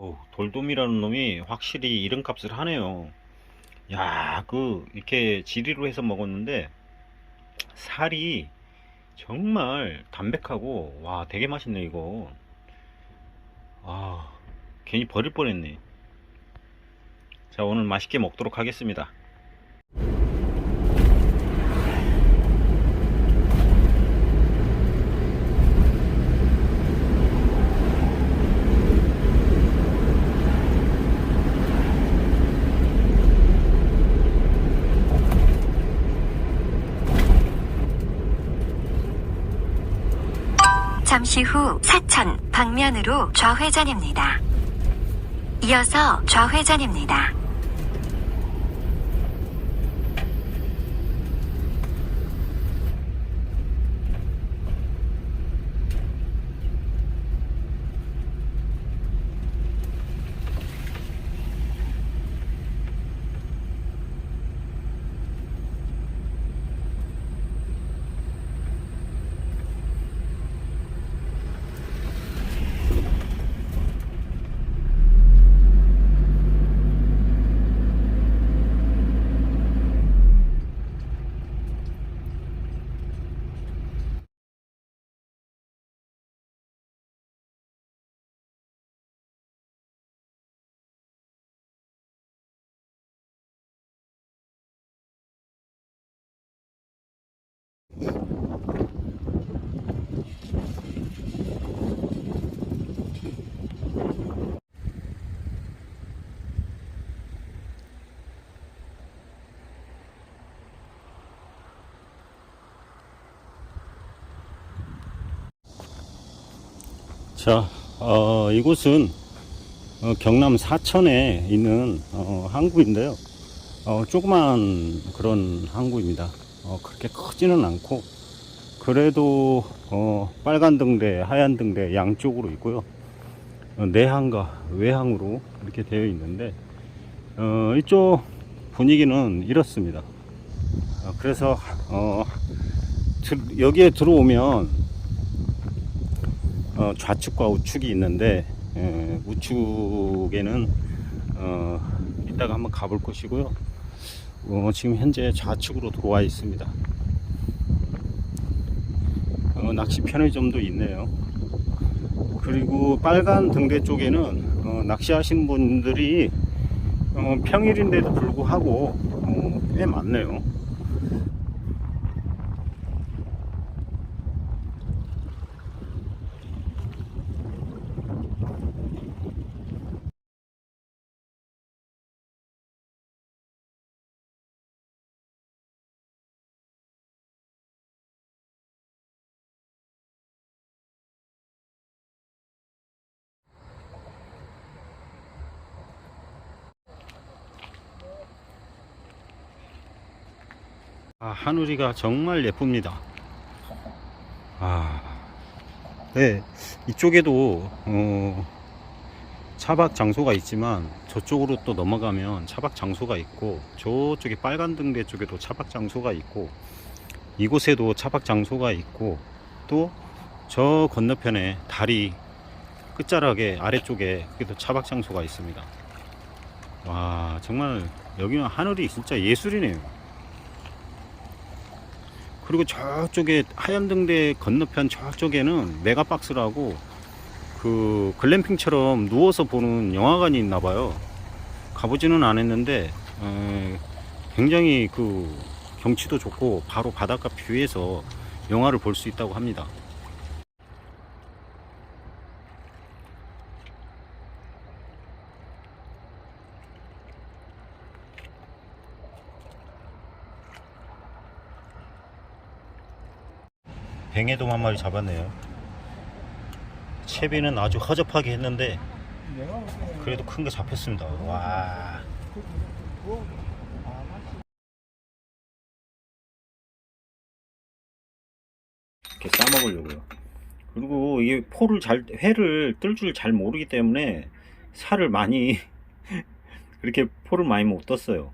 오, 돌돔이라는 놈이 확실히 이름값을 하네요. 야, 그 이렇게 지리로 해서 먹었는데 살이 정말 담백하고 와, 되게 맛있네 이거. 아, 괜히 버릴 뻔했네. 자, 오늘 맛있게 먹도록 하겠습니다. 잠시 후 사천 방면으로 좌회전입니다. 이어서 좌회전입니다. 자, 어, 이곳은 어, 경남 사천에 있는 어, 항구인데요. 어, 조그만 그런 항구입니다. 어, 그렇게 크지는 않고 그래도 어, 빨간 등대, 하얀 등대 양쪽으로 있고요. 어, 내항과 외항으로 이렇게 되어 있는데 어, 이쪽 분위기는 이렇습니다. 어, 그래서 어, 들- 여기에 들어오면 어, 좌측과 우측이 있는데 에, 우측에는 어, 이따가 한번 가볼 것이고요. 어, 지금 현재 좌측으로 들어와 있습니다. 어, 낚시 편의점도 있네요. 그리고 빨간 등대 쪽에는 어, 낚시하시는 분들이 어, 평일인데도 불구하고 어, 꽤 많네요. 아, 하늘이가 정말 예쁩니다. 아, 네, 이쪽에도 어, 차박 장소가 있지만 저쪽으로 또 넘어가면 차박 장소가 있고 저쪽에 빨간 등대 쪽에도 차박 장소가 있고 이곳에도 차박 장소가 있고 또 저 건너편에 다리 끝자락에 아래쪽에 여기도 차박 장소가 있습니다. 와, 정말 여기는 하늘이 진짜 예술이네요. 그리고 저쪽에 하얀 등대 건너편 저쪽에는 메가박스라고 그 글램핑처럼 누워서 보는 영화관이 있나 봐요. 가보지는 않았는데 에, 굉장히 그 경치도 좋고 바로 바닷가 뷰에서 영화를 볼 수 있다고 합니다. 뱅에돔 한 마리 잡았네요. 채비는 아주 허접하게 했는데 그래도 큰게 잡혔습니다. 와. 이렇게 싸먹으려고요. 그리고 이게 포를 잘, 회를 뜰 줄 잘 모르기 때문에 살을 많이, 그렇게 포를 많이 못 떴어요.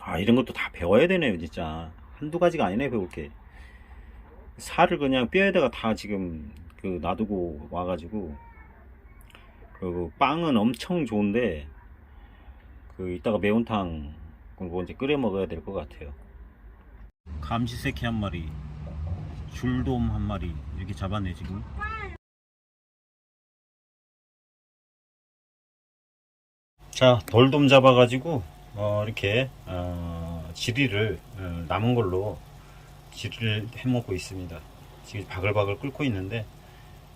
아, 이런 것도 다 배워야 되네요, 진짜. 한두 가지가 아니네, 배울 게. 살을 그냥 뼈에다가 다 지금 그 놔두고 와가지고, 그리고 빵은 엄청 좋은데, 그 이따가 매운탕 그거 이제 끓여 먹어야 될 것 같아요. 감시새끼 한 마리, 줄돔 한 마리 이렇게 잡았네 지금. 자 돌돔 잡아가지고 어, 이렇게 어, 지리를 어, 남은 걸로 지리를 해먹고 있습니다. 지금 바글바글 끓고 있는데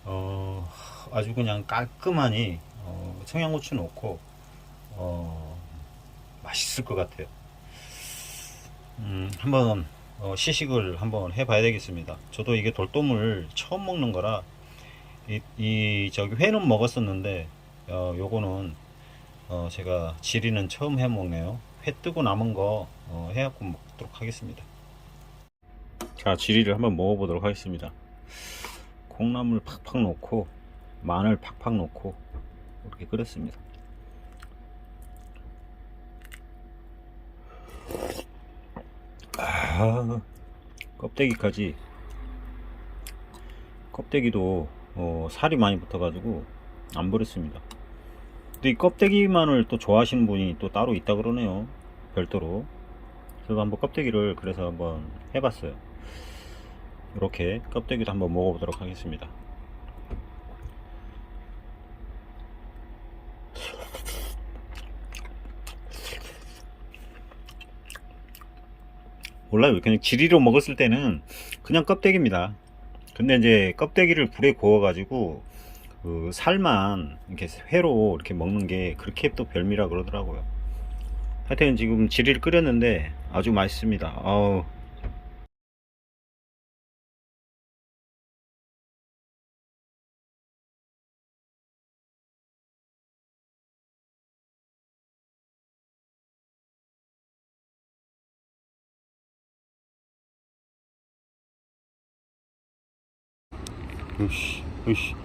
어, 아주 그냥 깔끔하니 어, 청양고추 넣고 어, 맛있을 것 같아요. 음, 한번 어, 시식을 한번 해봐야 되겠습니다. 저도 이게 돌돔을 처음 먹는 거라 이, 이 저기 회는 먹었었는데 어, 요거는 어, 제가 지리는 처음 해 먹네요. 회 뜨고 남은 거 어, 해갖고 먹도록 하겠습니다. 자, 지리를 한번 먹어보도록 하겠습니다. 콩나물 팍팍 넣고 마늘 팍팍 넣고 이렇게 끓였습니다. 아, 껍데기까지 껍데기도 어, 살이 많이 붙어가지고 안 버렸습니다. 근데 이 껍데기만을 또 좋아하시는 분이 또 따로 있다 그러네요. 별도로. 저도 한번 껍데기를 그래서 한번 해봤어요. 이렇게 껍데기도 한번 먹어보도록 하겠습니다. 몰라요. 그냥 지리로 먹었을 때는 그냥 껍데기입니다. 근데 이제 껍데기를 불에 구워 가지고 그 살만 이렇게 회로 이렇게 먹는 게 그렇게 또 별미라 그러더라고요. 하여튼 지금 지리를 끓였는데 아주 맛있습니다. 아우. 으씨, 으씨.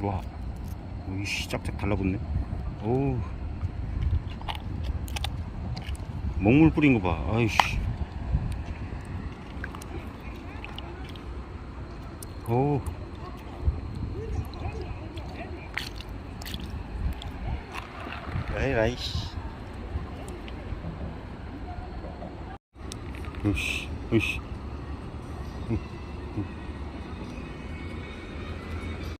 와, 이씨 짝짝 달라붙네. 어우, 먹물 뿌린 거 봐. 아이씨. 어 우. 에이, 이씨. 으씨, 으씨.